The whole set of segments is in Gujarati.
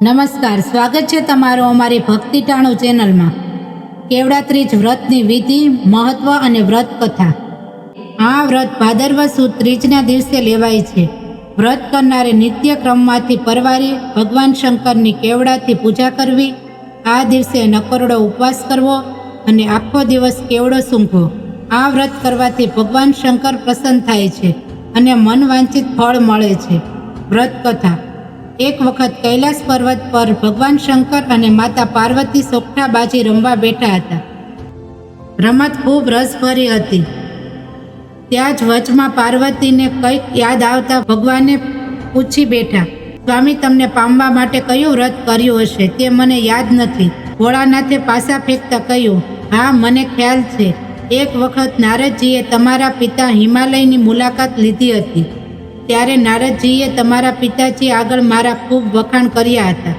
નમસ્કાર, સ્વાગત છે તમારું અમારી ભક્તિ ટાણું ચેનલમાં. કેવડા ત્રીજ વ્રતની વિધિ, મહત્વ અને વ્રત કથા આ વ્રત ભાદરવ સુદ ત્રીજના દિવસે લેવાય છે. વ્રત કરનારે નિત્ય ક્રમમાંથી પરવારી, ભગવાન શંકરની કેવડાથી પૂજા કરવી, આ દિવસે નકરડો ઉપવાસ કરવો અને આખો દિવસ કેવડો સૂંઘવો. આ વ્રત કરવાથી ભગવાન શંકર પ્રસન્ન થાય છે અને મન વાંચિત ફળ મળે છે. વ્રત કથા એક વખત કૈલાસ પર્વત પર ભગવાન શંકર અને માતા પાર્વતી સોગઠા બાજી રમવા બેઠા હતા. રમત ખૂબ રસભરી હતી. ત્યાં જ વચમાં પાર્વતીને કંઈક યાદ આવતા ભગવાને પૂછી બેઠા, સ્વામી, તમને પામવા માટે કયું વ્રત કર્યું હશે? તે મને યાદ નથી. ભોળાનાથે પાસા ફેંકતા કહ્યું, હા, મને ખ્યાલ છે. એક વખત નારદજીએ તમારા પિતા હિમાલયની મુલાકાત લીધી હતી. ત્યારે નારદજીએ તમારા પિતાજી આગળ મારા ખૂબ વખાણ કર્યા હતા.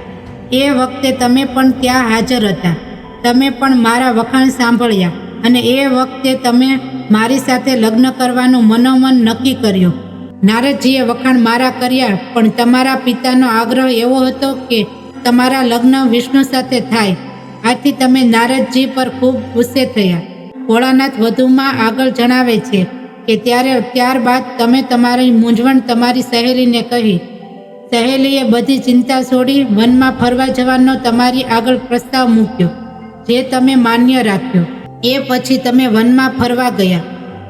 એ વખતે તમે પણ ત્યાં હાજર હતા. તમે પણ મારા વખાણ સાંભળ્યા અને એ વખતે તમે મારી સાથે લગ્ન કરવાનું મનોમન નક્કી કર્યું. નારદજીએ વખાણ મારા કર્યા, પણ તમારા પિતાનો આગ્રહ એવો હતો કે તમારા લગ્ન વિષ્ણુ સાથે થાય. આથી તમે નારદજી પર ખૂબ ગુસ્સે થયા. ભોળાનાથ વધુમાં આગળ જણાવે છે કે ત્યારે ત્યારબાદ તમે તમારી મૂંઝવણ તમારી સહેલીને કહી. સહેલીએ બધી ચિંતા છોડી વનમાં ફરવા જવાનો તમારી આગળ પ્રસ્તાવ મૂક્યો, જે તમે માન્ય રાખ્યો. એ પછી તમે વનમાં ફરવા ગયા.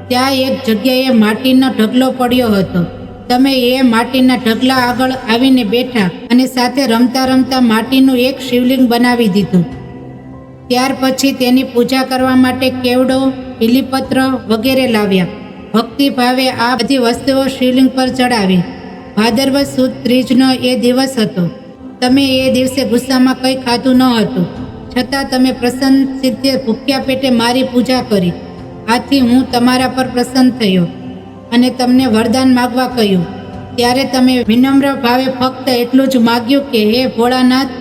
ત્યાં એક જગ્યાએ માટીનો ઢગલો પડ્યો હતો. તમે એ માટીના ઢગલા આગળ આવીને બેઠા અને સાથે રમતા રમતા માટીનું એક શિવલિંગ બનાવી દીધું. ત્યાર પછી તેની પૂજા કરવા માટે કેવડો બીલીપત્ર વગેરે લાવ્યા. ભક્તિ ભાવે આ બધી વસ્તુઓ શિવલિંગ પર ચડાવી. ભાદરવ સુદ ત્રીજનો એ દિવસ હતો. તમે એ દિવસે ગુસ્સામાં કંઈ ખાધું ન હતું. છતાં તમે પ્રસન્ન સિદ્ધે ભૂખ્યા પેટે મારી પૂજા કરી. આથી હું તમારા પર પ્રસન્ન થયો અને તમને વરદાન માગવા કહ્યું. ત્યારે તમે વિનમ્ર ભાવે ફક્ત એટલું જ માગ્યું કે, હે ભોળાનાથ,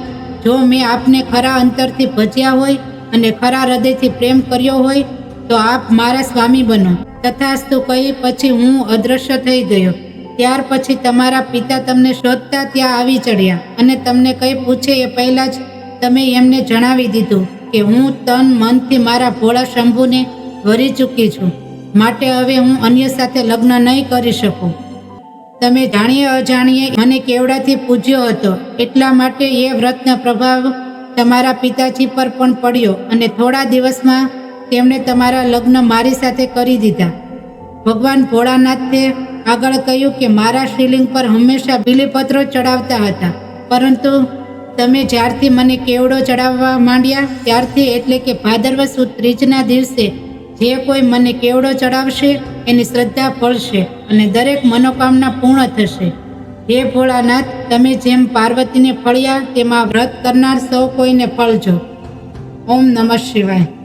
જો મેં આપને ખરા અંતરથી ભજ્યા હોય અને ખરા હૃદયથી પ્રેમ કર્યો હોય, તો આપ મારા સ્વામી બનો. તથાસ્તુ કહી પછી હું અદૃશ્ય થઈ ગયો. ત્યાર પછી તમારા પિતા તમને શોધતા ત્યાં આવી ચડ્યા અને તમને કંઈ પૂછે એ પહેલાં જ તમે એમને જણાવી દીધું કે હું તન મનથી મારા ભોળા શંભુને વરી ચૂકી છું. માટે હવે હું અન્ય સાથે લગ્ન નહીં કરી શકું. તમે જાણીએ અજાણીએ મને કેવડાથી પૂજ્યો હતો, એટલા માટે એ વ્રતનો પ્રભાવ તમારા પિતાજી પર પણ પડ્યો અને થોડા દિવસમાં તેમણે તમારા લગ્ન મારી સાથે કરી દીધા. ભગવાન ભોળાનાથે આગળ કહ્યું કે મારા શિવલિંગ પર હંમેશા બીલીપત્રો ચડાવતા હતા. પરંતુ તમે જ્યારથી મને કેવડો ચડાવવા માંડ્યા, ત્યારથી એટલે કે ભાદરવ સુદ ત્રીજના દિવસે જે કોઈ મને કેવડો ચડાવશે, એની શ્રદ્ધા ફળશે અને દરેક મનોકામના પૂર્ણ થશે. હે ભોળાનાથ, તમે જેમ પાર્વતીને ફળ્યા, તેમાં વ્રત કરનાર સૌ કોઈને ફળજો. ઓમ નમઃ શિવાય.